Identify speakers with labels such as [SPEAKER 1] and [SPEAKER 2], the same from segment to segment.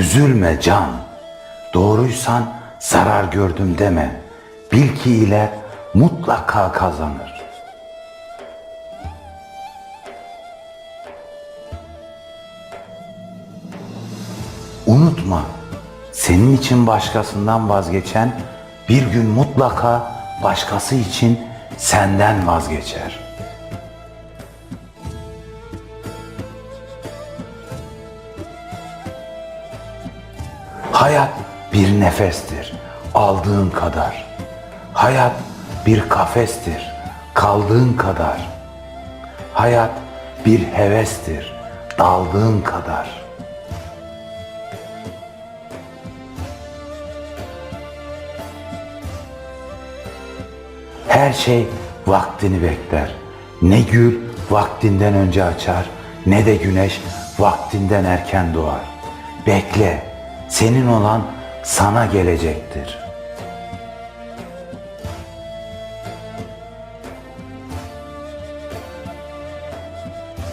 [SPEAKER 1] Üzülme can. Doğruysan zarar gördüm deme. Bil ki ile mutlaka kazanır. Unutma, senin için başkasından vazgeçen bir gün mutlaka başkası için senden vazgeçer. Hayat bir nefestir, aldığın kadar. Hayat bir kafestir, kaldığın kadar. Hayat bir hevestir, daldığın kadar. Her şey vaktini bekler. Ne gül vaktinden önce açar, ne de güneş vaktinden erken doğar. Bekle, senin olan sana gelecektir.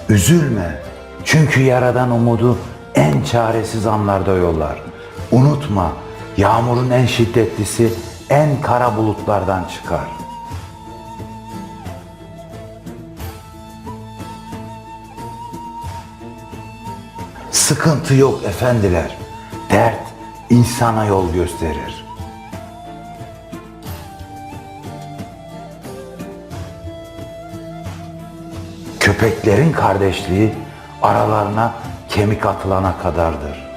[SPEAKER 1] Üzülme, çünkü yaradan umudu en çaresiz anlarda yollar. Unutma, yağmurun en şiddetlisi en kara bulutlardan çıkar. Sıkıntı yok efendiler. İnsana yol gösterir. Köpeklerin kardeşliği aralarına kemik atılana kadardır.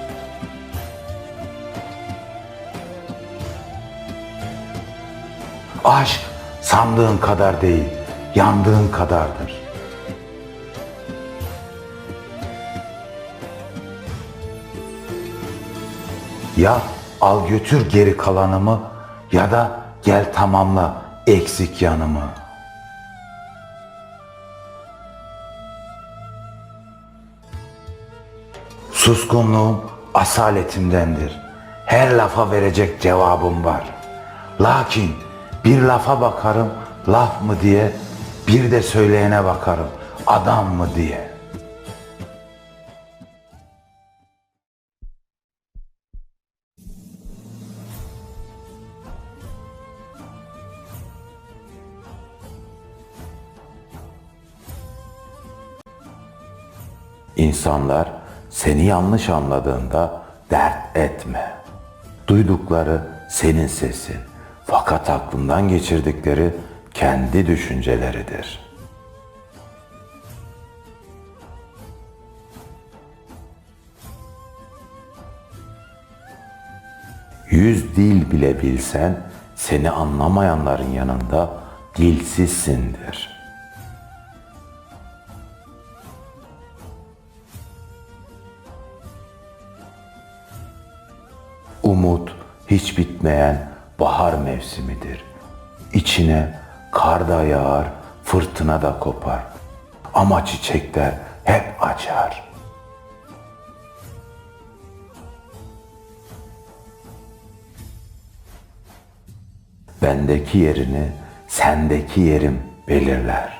[SPEAKER 1] Aşk sandığın kadar değil, yandığın kadardır. Ya al götür geri kalanımı ya da gel tamamla eksik yanımı. Suskunluğum asaletimdendir. Her lafa verecek cevabım var. Lakin bir lafa bakarım laf mı diye, bir de söyleyene bakarım adam mı diye.'' İnsanlar seni yanlış anladığında dert etme. Duydukları senin sesin. Fakat aklından geçirdikleri kendi düşünceleridir. Yüz dil bile bilsen seni anlamayanların yanında dilsizsindir.'' Umut hiç bitmeyen bahar mevsimidir. İçine kar da yağar, fırtına da kopar. Ama çiçekler hep açar. Bendeki yerini sendeki yerim belirler.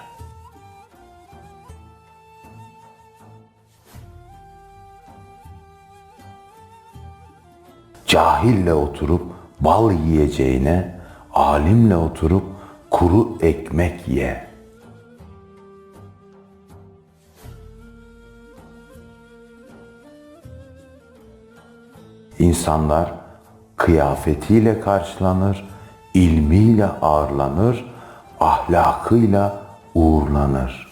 [SPEAKER 1] Cahille oturup bal yiyeceğine alimle oturup kuru ekmek ye. İnsanlar kıyafetiyle karşılanır, ilmiyle ağırlanır, ahlakıyla uğurlanır.''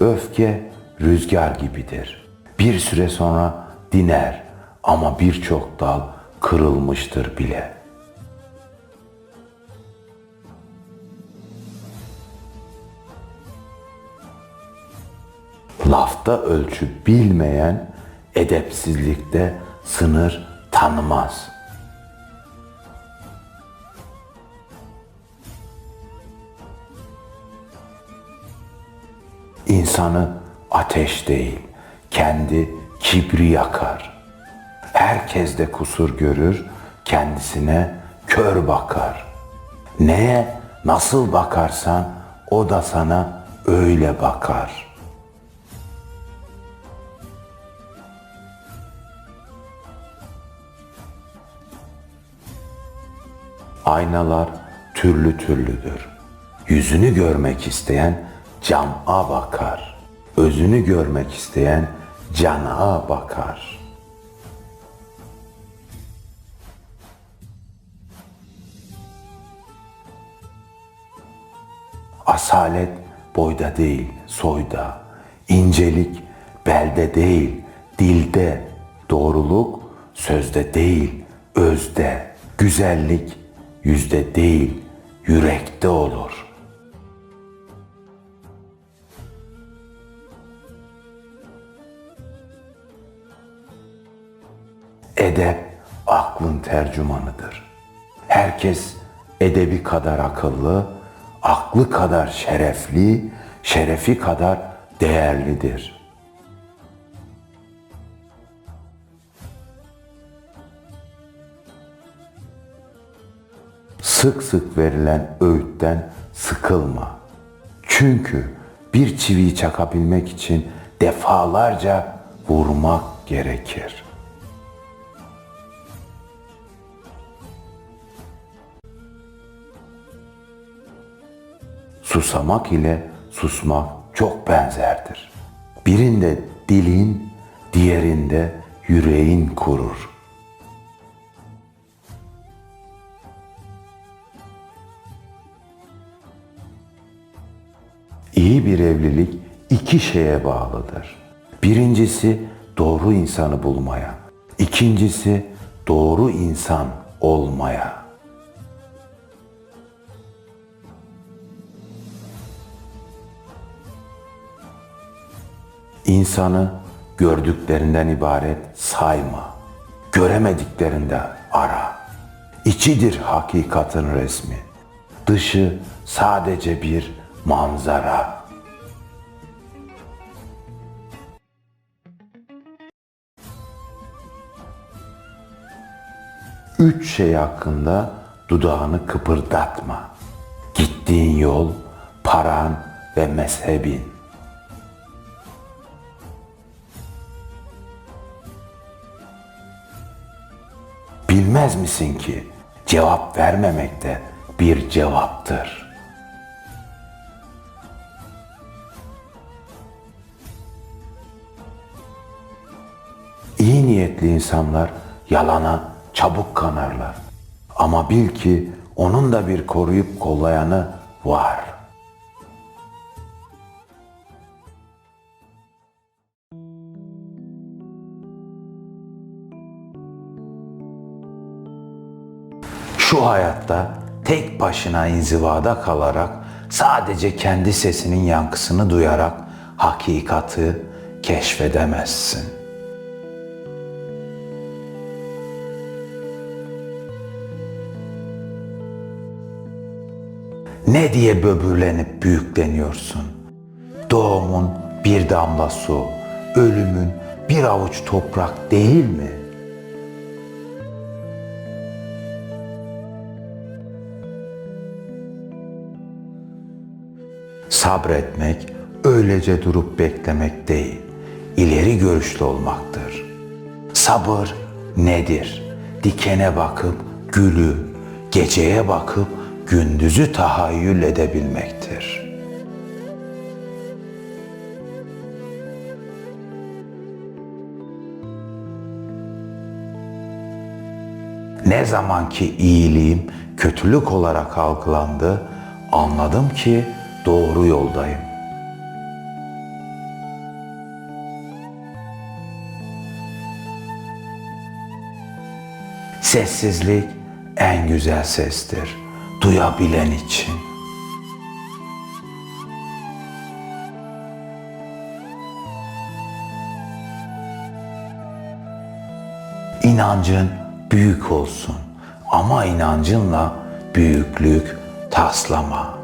[SPEAKER 1] Öfke rüzgar gibidir. Bir süre sonra diner ama birçok dal kırılmıştır bile. Lafta ölçü bilmeyen edepsizlikte sınır tanımaz.'' İnsanı ateş değil, kendi kibri yakar. Herkes de kusur görür, kendisine kör bakar. Neye nasıl bakarsan o da sana öyle bakar. Aynalar türlü türlüdür. Yüzünü görmek isteyen cama bakar. Özünü görmek isteyen cana bakar. Asalet boyda değil, soyda. İncelik belde değil, dilde. Doğruluk sözde değil, özde. Güzellik yüzde değil, yürekte olur. Edep aklın tercümanıdır. Herkes edebi kadar akıllı, aklı kadar şerefli, şerefi kadar değerlidir. Sık sık verilen öğütten sıkılma. Çünkü bir çiviyi çakabilmek için defalarca vurmak gerekir. Susamak ile susmak çok benzerdir. Birinde dilin, diğerinde yüreğin kurur. İyi bir evlilik iki şeye bağlıdır. Birincisi doğru insanı bulmaya, ikincisi doğru insan olmaya. İnsanı gördüklerinden ibaret sayma. Göremediklerinde ara. İçidir hakikatin resmi. Dışı sadece bir manzara. Üç şey hakkında dudağını kıpırdatma. Gittiğin yol, paran ve mezhebin. Bilmez misin ki cevap vermemek de bir cevaptır. İyi niyetli insanlar yalana çabuk kanarlar. Ama bil ki onun da bir koruyup kollayanı var. Şu hayatta tek başına inzivada kalarak sadece kendi sesinin yankısını duyarak hakikati keşfedemezsin. Ne diye böbürlenip büyükleniyorsun? Doğumun bir damla su, ölümün bir avuç toprak değil mi? Sabretmek öylece durup beklemek değil, ileri görüşlü olmaktır. Sabır nedir? Dikene bakıp gülü, geceye bakıp gündüzü tahayyül edebilmektir. Ne zaman ki iyiliğim kötülük olarak algılandı, anladım ki doğru yoldayım. Sessizlik en güzel sestir, duyabilen için. İnancın büyük olsun ama inancınla büyüklük taslama.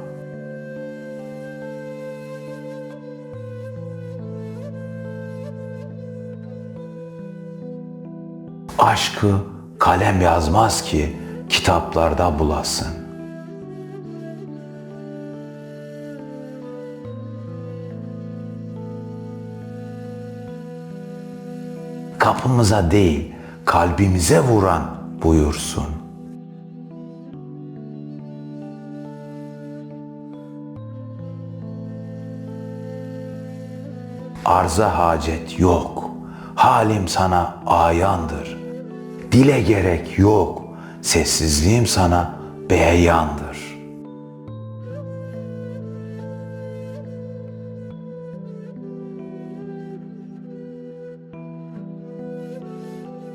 [SPEAKER 1] aşkı kalem yazmaz ki kitaplarda bulasın. Kapımıza değil, kalbimize vuran buyursun. Arza hacet yok, halim sana ayandır. Dile gerek yok. Sessizliğim sana beyandır.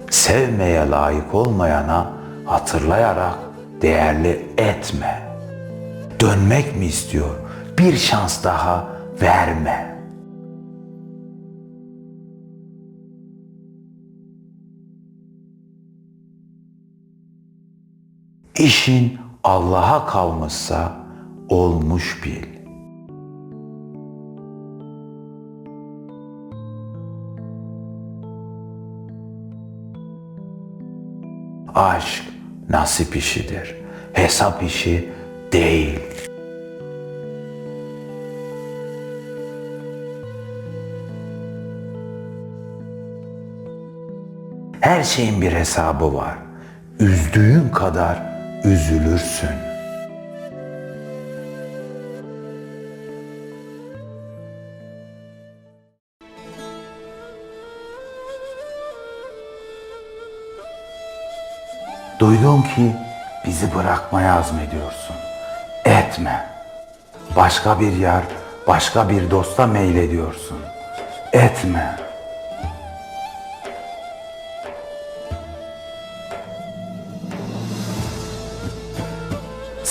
[SPEAKER 1] Sevmeye layık olmayana hatırlayarak değerli etme. Dönmek mi istiyor? Bir şans daha verme. İşin Allah'a kalmışsa olmuş bil. Aşk nasip işidir. Hesap işi değil. Her şeyin bir hesabı var. Üzdüğün kadar üzülürsün. Duydum ki bizi bırakmaya azmediyorsun. Etme. Başka bir yer, başka bir dosta meylediyorsun. Etme.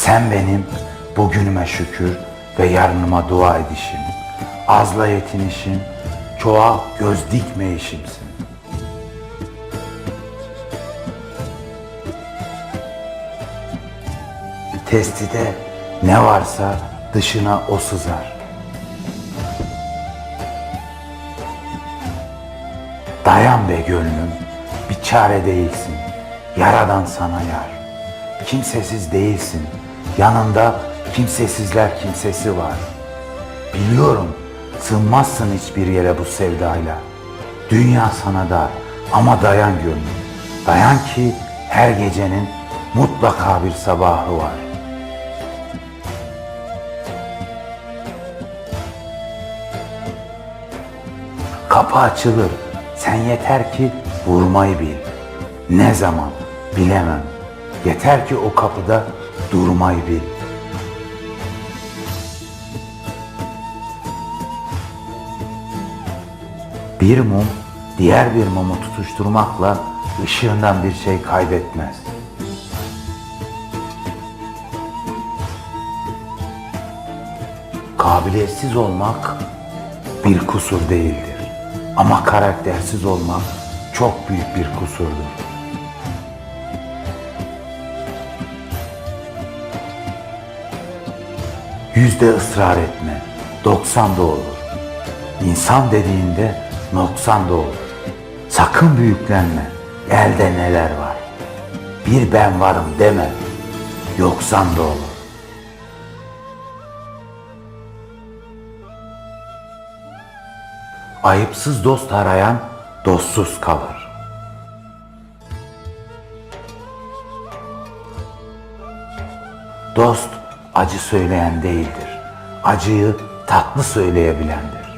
[SPEAKER 1] Sen benim bugünüme şükür ve yarınıma dua edişim, azla yetinişim, çoğa göz dikmeyişimsin. Testide ne varsa dışına o sızar. Dayan be gönlüm, bir çare değilsin. Yaradan sana yar. Kimsesiz değilsin. Yanında kimsesizler kimsesi var. Biliyorum sığmazsın hiçbir yere bu sevdayla. Dünya sana dar ama dayan gönlüm. Dayan ki her gecenin mutlaka bir sabahı var. Kapı açılır. Sen yeter ki vurmayı bil. Ne zaman bilemem. Yeter ki o kapıda durmayı bil. Bir mum diğer bir mumu tutuşturmakla ışığından bir şey kaybetmez. Kabiliyetsiz olmak bir kusur değildir. Ama karaktersiz olmak çok büyük bir kusurdur. Yüzde ısrar etme, doksan da olur. İnsan dediğinde noksan da olur. Sakın büyüklenme, elde neler var. Bir ben varım deme, yoksan da olur. Ayıpsız dost arayan dostsuz kalır. Dost acı söyleyen değildir. Acıyı tatlı söyleyebilendir.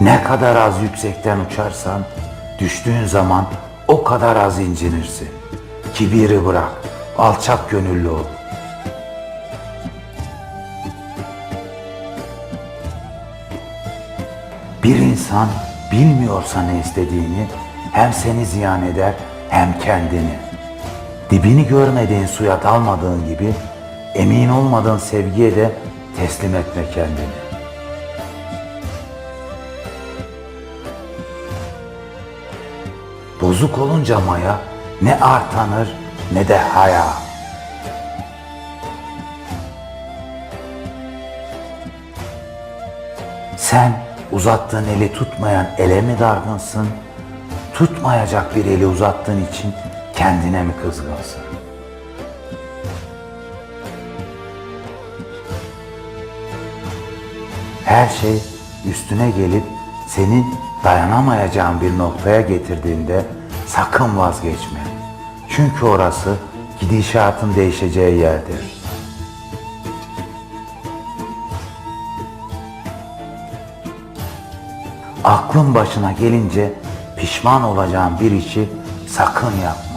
[SPEAKER 1] Ne kadar az yüksekten uçarsan düştüğün zaman o kadar az incinirsin. Kibiri bırak, alçak gönüllü ol. Bir insan bilmiyorsa ne istediğini hem seni ziyan eder hem kendini. Dibini görmediğin suya dalmadığın gibi emin olmadığın sevgiye de teslim etme kendini. Bozuk olunca maya ne artanır ne de haya. Sen uzattığın eli tutmayan ele mi dargınsın? Tutmayacak bir eli uzattığın için kendine mi kızgınsın? Her şey üstüne gelip seni dayanamayacağın bir noktaya getirdiğinde sakın vazgeçme. Çünkü orası gidişatın değişeceği yerdir. Aklın başına gelince pişman olacağın bir işi sakın yapma.